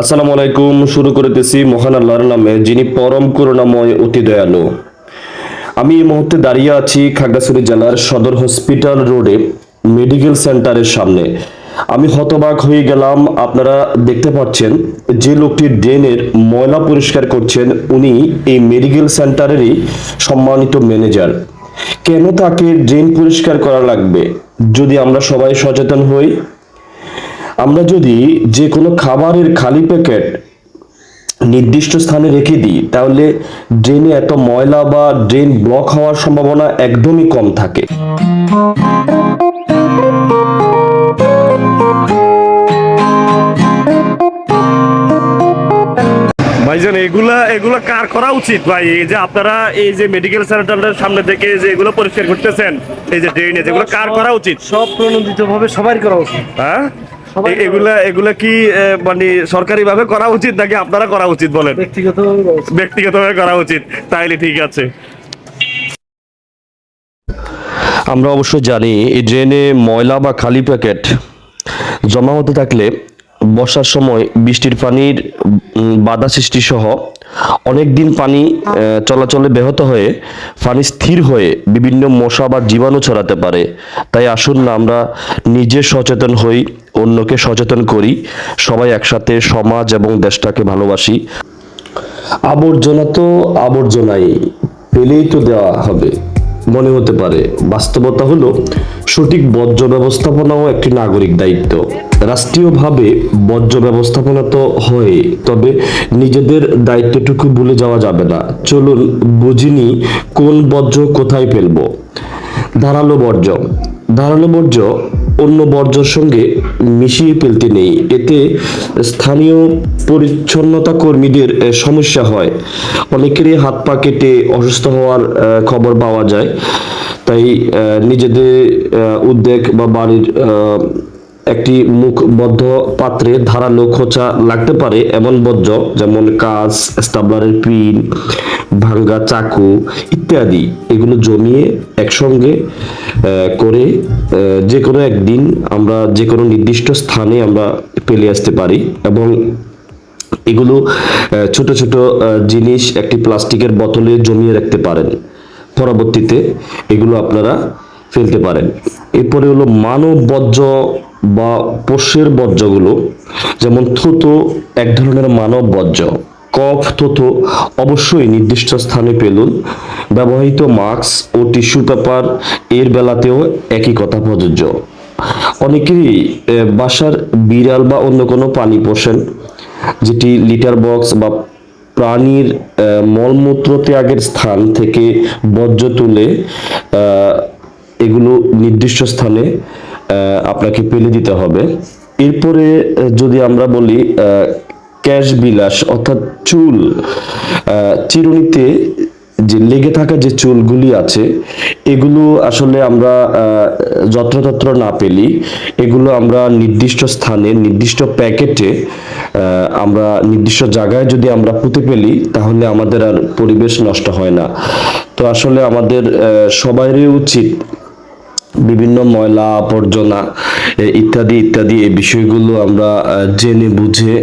আসসালামু আলাইকুম, শুরু করিতেছি মহান আল্লাহর নামে, যিনি পরম করুণাময় অতি দয়ালু। আমি এই মুহূর্তে দাঁড়িয়ে আছি খাগড়াছড়ি জেলার সদর হসপিটাল রোডে, মেডিকেল সেন্টারের সামনে। আমি হতবাক হয়ে গেলাম, আপনারা দেখতে পাচ্ছেন যে লোকটি ড্রেনের ময়লা পরিষ্কার করছেন, উনি এই মেডিকেল সেন্টারেরই সম্মানিত ম্যানেজার। কেন তাকে ড্রেন পরিষ্কার করা লাগবে, যদি আমরা সবাই সচেতন হই? আমরা যদি যে কোনো খাবারের খালি প্যাকেট নির্দিষ্ট স্থানে রেখে দিই তাহলে ড্রেনে এত ময়লা বা ড্রেন ব্লক হওয়ার সম্ভাবনা একদমই কম থাকে। ভাইজান এগুলা এগুলা কার করা উচিত? ভাই এই যে আপনারা এই যে মেডিকেল সেন্টারের সামনে থেকে যে এগুলো পরিষ্কার করতেছেন এই যে ড্রেনে যেগুলো কার করা উচিত? সব প্রণোদিত ভাবে সবাই করা উচিত। হ্যাঁ? এগুলা এগুলা কি মানে সরকারি ভাবে করা উচিত নাকি আপনারা করা উচিত বলেন? ব্যক্তিগত ব্যক্তিগতভাবে করা উচিত। তাইলে ঠিক আছে। আমরা অবশ্য জানি এই ড্রেনে ময়লা বা খালি প্যাকেট জমা হতে থাকলে বর্ষার সময় বৃষ্টির পানির বাধা সৃষ্টি সহ অনেক দিন পানি চলাচলে ব্যাহত হয়ে পানি স্থির হয়ে বিভিন্ন মশা বা জীবাণু ছড়াতে পারে। তাই আসুন না আমরা নিজে সচেতন হই। অন্যকে সচেতন করি, সবাই একসাথে সমাজ এবং দেশটাকে ভালোবাসি। আবর্জনা তো আবর্জনাই ফেলেই তো দেওয়া হবে। মনে হতে পারে, বাস্তবতা হলো সঠিক বর্জ্য ব্যবস্থাপনাও একটি নাগরিক দায়িত্ব। রাষ্ট্রীয়ভাবে বর্জ্য ব্যবস্থাপনা তো হয় তবে নিজেদের দায়িত্বটুকু ভুলে যাওয়া যাবে না। চলুন বুঝিনি কোন বর্জ্য কোথায় ফেলব? ধারালো বর্জ্য। ধারালো বর্জ্য অন্য বর্জ্যের সঙ্গে মিশিয়ে ফেলতে নেই। এতে স্থানীয় পরিচ্ছন্নতা কর্মীদের সমস্যা হয়। অনেকেরই হাত পা কেটে অসুস্থ হওয়ার খবর পাওয়া যায়। তাই নিজেদের উদ্বেগ বা বাড়ির একটি মুখবদ্ধ পাত্রে ধারালো খোঁচা লাগতে পারে এমন বর্জ্য, যেমন কাঁচ, স্টাবলারের পিন, ভাঙ্গা চাকু ইত্যাদি। এগুলো জমিয়ে একসঙ্গে করে যে কোনো একদিন আমরা যে কোনো নির্দিষ্ট স্থানে আমরা ফেলে আসতে পারি এবং এগুলো ছোট ছোট জিনিস একটি প্লাস্টিকের বোতলে জমিয়ে রাখতে পারেন। পরবর্তীতে এগুলো আপনারা ফেলতে পারেন। এরপরে হলো মানব বর্জ্য বা পোষ্যের বর্জ্যগুলো যেমন থুতো এক ধরনের মানব বর্জ্য। কফ থুতো অবশ্যই নির্দিষ্ট স্থানে পেলুন। ব্যবহৃত মাস্ক ও টিস্যু পেপার এর বেলাতেও একই কথা প্রযোজ্য। অনেকেরই আহ, বাসার বিড়াল বা অন্য কোনো প্রাণী পোষেন যেটি লিটার বক্স বা প্রাণীর মলমূত্র ত্যাগের স্থান থেকে বর্জ্য তুলে এগুলো নির্দিষ্ট স্থানে আপনাকে পেলে দিতে হবে। এরপরে যদি আমরা বলি ক্যাশ বিলাস অর্থাৎ চুল চিরুনিতে যে লেগে থাকা যে চুলগুলি আছে এগুলো আসলে আমরা যত্রতত্র না পেলি এগুলো আমরা নির্দিষ্ট স্থানে নির্দিষ্ট প্যাকেটে আমরা নির্দিষ্ট জায়গায় যদি আমরা পুঁতে পেলি তাহলে আমাদের আর পরিবেশ নষ্ট হয় না। তো আসলে আমাদের আহ, সবারই উচিত বিভিন্ন ময়লা, আবর্জনা ইত্যাদি ইত্যাদি এই বিষয়গুলো আমরা জেনে বুঝে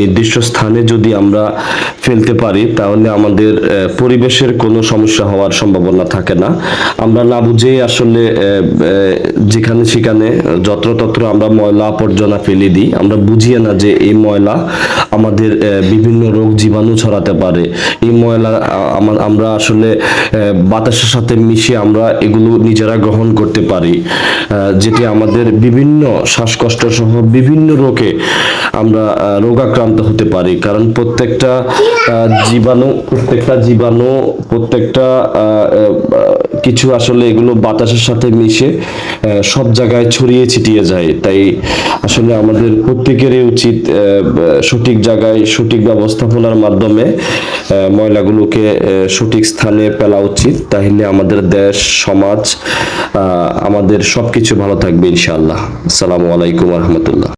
নির্দিষ্ট স্থানে যদি আমরা ফেলতে পারি, তাহলে আমাদের পরিবেশের কোনো সমস্যা হওয়ার সম্ভাবনা থাকে না। আমরা না বুঝেই আসলে যেখানে সেখানে যত্রতত্র আমরা ময়লা, আবর্জনা ফেলে দিই। আমরা বুঝিয়ে না যে এই ময়লা আমাদের বিভিন্ন রোগ জীবাণু ছড়াতে পারে। এই ময়লা আমরা আসলে বাতাসের সাথে মিশে আমরা এগুলো নিজেরা গ্রহণ করতে পারি। আহ, যেটি আমাদের বিভিন্ন শ্বাসকষ্ট সহ বিভিন্ন রোগে আমরা রোগাক্রান্ত হতে পারি। কারণ প্রত্যেকটা জীবাণু প্রত্যেকটা জীবাণু প্রত্যেকটা কিছু আসলে এগুলো বাতাসের সাথে মিশে সব জায়গায় ছড়িয়ে ছিটিয়ে যায়। তাই আসলে আমাদের প্রত্যেকেরই উচিত সঠিক জায়গায় সঠিক ব্যবস্থাপনার মাধ্যমে ময়লাগুলোকে সঠিক স্থানে ফেলা উচিত। তাহলে আমাদের দেশ সমাজ আহ, সব কিছু ভালো থাকবে ইনশাআল্লাহ। আসসালামু আলাইকুম রহমতুল্লাহ।